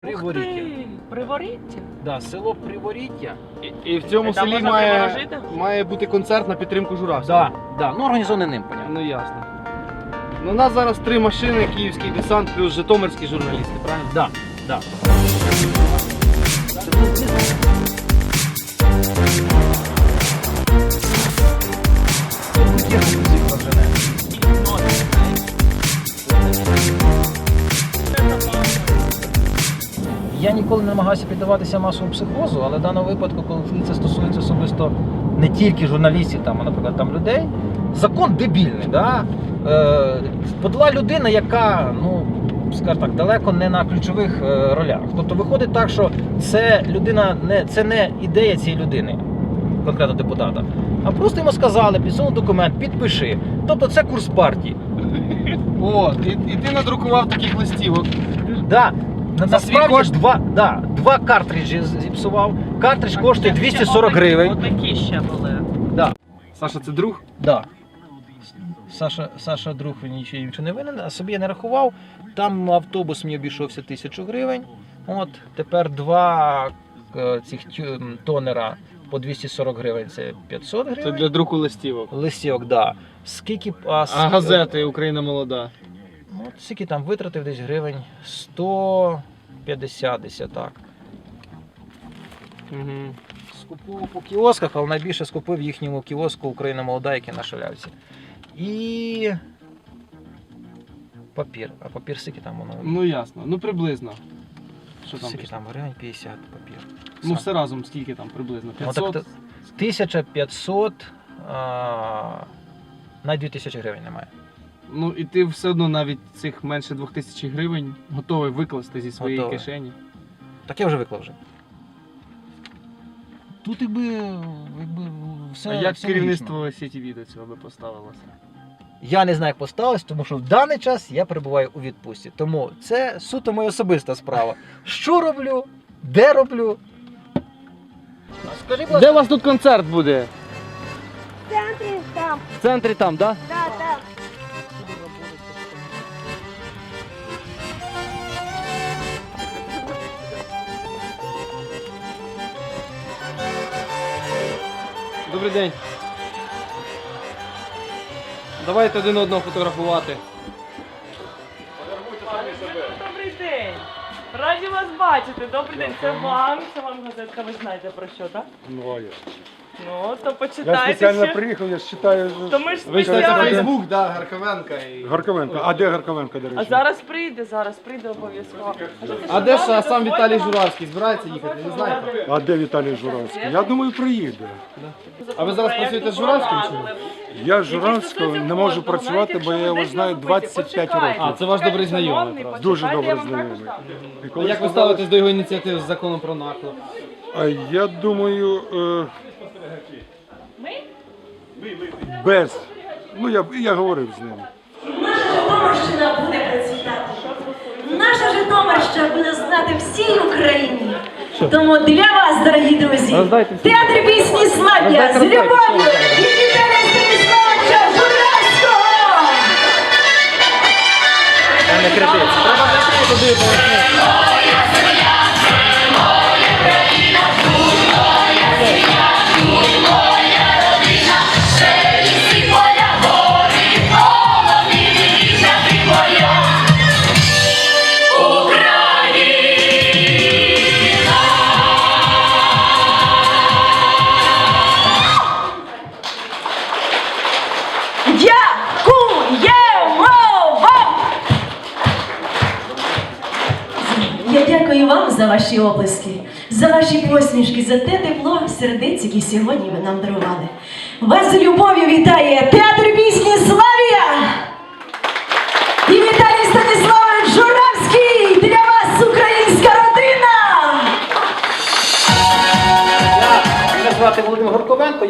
Приворіття. Приворіття? Да, село Приворіття. І, і в цьому Там селі можна має, приворожити? має бути концерт на підтримку Журавського. Да, да. Ну організований ним, понятно. Ну ясно. Ну, у нас зараз три машини, київський десант плюс житомирські журналісти, правильно? Да, да. Я ніколи не намагався піддаватися масовому психозу, але в даному випадку, коли це стосується особисто не тільки журналістів, там, а, наприклад, там людей, закон дебільний. Да? Е, подала людина, яка, ну, скажімо так, далеко не на ключових е, ролях. Тобто виходить так, що це людина не це не ідея цієї людини, конкретно депутата. А просто йому сказали, підсунув документ, підпиши. Тобто це курс партії. О, і, і ти надрукував таких листівок. Да на, на свій кошт? Два, да, два картриджі зіпсував. Картридж Так, коштує 240 отакі- гривень. Отакі ще були. Да, Саша, це друг? да. Саша, Саша друг він нічого іншого не винен, а собі я не рахував. Там автобус мені обійшовся тисячу гривень. От тепер два е, цих тонера по 240 гривень це 500 гривень. Це для друку листівок. Листівок, да. Скільки а, с- А газети Україна молода. Ну, от скільки там витратив десь гривень 100, 50 десятак. Угу. Скуповував по кіосках, але найбільше скупив їхньому кіоску Україна молода, який на шалявці. І папір. А папір скільки там воно? Ну ясно, ну приблизно. Що там? Скільки там, гривень 50 папір. Ну все разом, скільки там приблизно? Ну, 500? так, 1500 а, на 2000 гривень немає. Ну і ти все одно навіть цих менше 2000 гривень готовий викласти зі своєї Готовий. кишені. Так я вже виклав вже. Тут якби, якби все. а як все керівництво. CTV до цього би поставилося? Я не знаю, як поставилось, тому що в даний час я перебуваю у відпустці. Тому це суто моя особиста справа. Що роблю, де роблю. Скажи, будь ласка, Де у вас тут концерт буде? В центрі там, В центрі там, так? Да? да, Добрий день. Давайте один одного фотографувати. Добрий день. Раді вас бачити. Добрий день. Це вам. Це вам газетка. Ви знаєте про що, так? Ну, а я. Ну, то Я почитайте спеціально ще. приїхав, я читаю То ми ж Ви ж це спеціально. Фейсбук, да, Гарковенка. І... Гарковенко. А де Гарковенко, до речі? А зараз прийде, зараз прийде обов'язково. А де ж а сам Віталій Журавський збирається їхати? Не знаєте? А де Віталій Журавський? Я думаю, приїде. А ви зараз працюєте з Журавським чи ні? Я з Журавського не можу працювати, бо я його знаю 25 років. А, це ваш добрий знайомий. Дуже добре знайомий. І А коли як ви сказали- ставитесь до його ініціативи з законом про наклеп? А я думаю, е, без. Ну, я, я говорив з ним. Наша Житомирщина буде процвітати. Наша Житомирщина буде знати всій Україні. Тому для вас, дорогі друзі, театр пісні Слав'я з любов'ю і Віталія Станіславовича Журавського! не критиць. Треба туди, бо ваші оплески, за ваші посмішки, за те тепло сердець, які сьогодні ви нам дарували. Вас з любов'ю вітає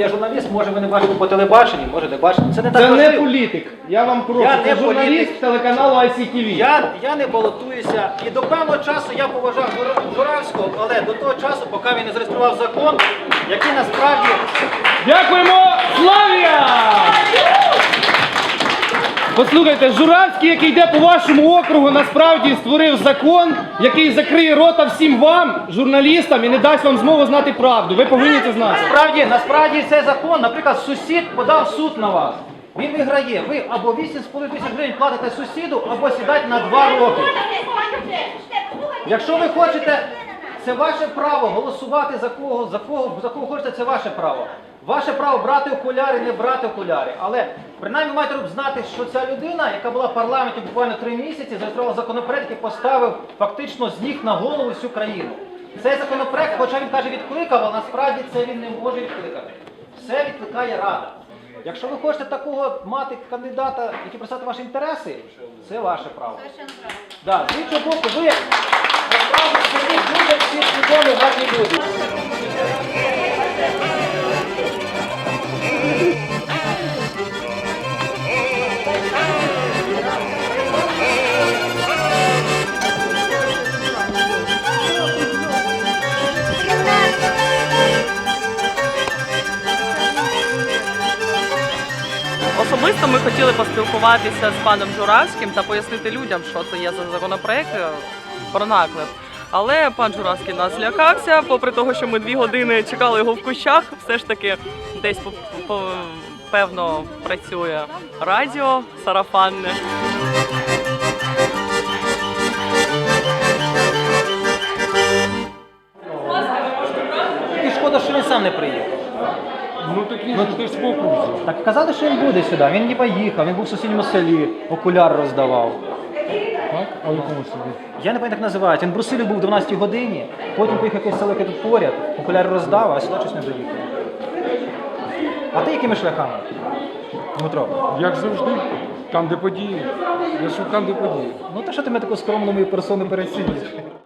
я журналіст, може ви не бачили по телебаченню, може не бачили. Це не так це не важливо. політик. Я вам прошу, Я це не журналіст політик. телеканалу ICTV. Я, я не балотуюся і до певного часу я поважав Жура- Журавського, але до того часу, поки він не зареєстрував закон, який насправді Дякуємо! Славія! Послухайте, Журавський, який йде по вашому округу, насправді створив закон, який закриє рота всім вам, журналістам, і не дасть вам змогу знати правду. Ви повинні це знати. Насправді, насправді цей закон, наприклад, сусід подав суд на вас. Він виграє. Ви або 8,5 тисяч гривень платите сусіду, або сідайте на 2 роки. Якщо ви хочете, це ваше право голосувати за кого, за кого, за кого хочете, це ваше право. Ваше право брати окуляри, не брати окуляри. Але принаймні маєте знати, що ця людина, яка була в парламенті буквально три місяці, зареєструвала законопроект, який поставив фактично з ніг на голову всю країну. Цей законопроект, хоча він каже, відкликав, але насправді це він не може відкликати. Все відкликає рада. Якщо ви хочете такого мати кандидата, який представляє ваші інтереси, це ваше право. Да, з іншого боку, ви насправді самі дуже всі свідомі гарні люди. Особисто ми хотіли поспілкуватися з паном Журавським та пояснити людям, що це є за законопроект е, про наклеп. Але пан Журавський нас злякався, попри того, що ми дві години чекали його в кущах, все ж таки десь певно працює радіо сарафанне. Шкода, що він сам не приїхав. Ну так він ж теж в окрузі. Так казали, що він буде сюди. Він не поїхав, він був в сусідньому селі, окуляр роздавав. Так? А в якому селі? Я не пам'ятаю, як називають. Він в Брусилі був в 12 годині, потім поїхав якесь село, яке тут поряд, окуляр роздав, а сюди щось не доїхав. А ти якими шляхами? Дмитро? Як завжди, там, де події. Я шукав, де події. Ну то що ти мене таку скромну мою персону пересидиш?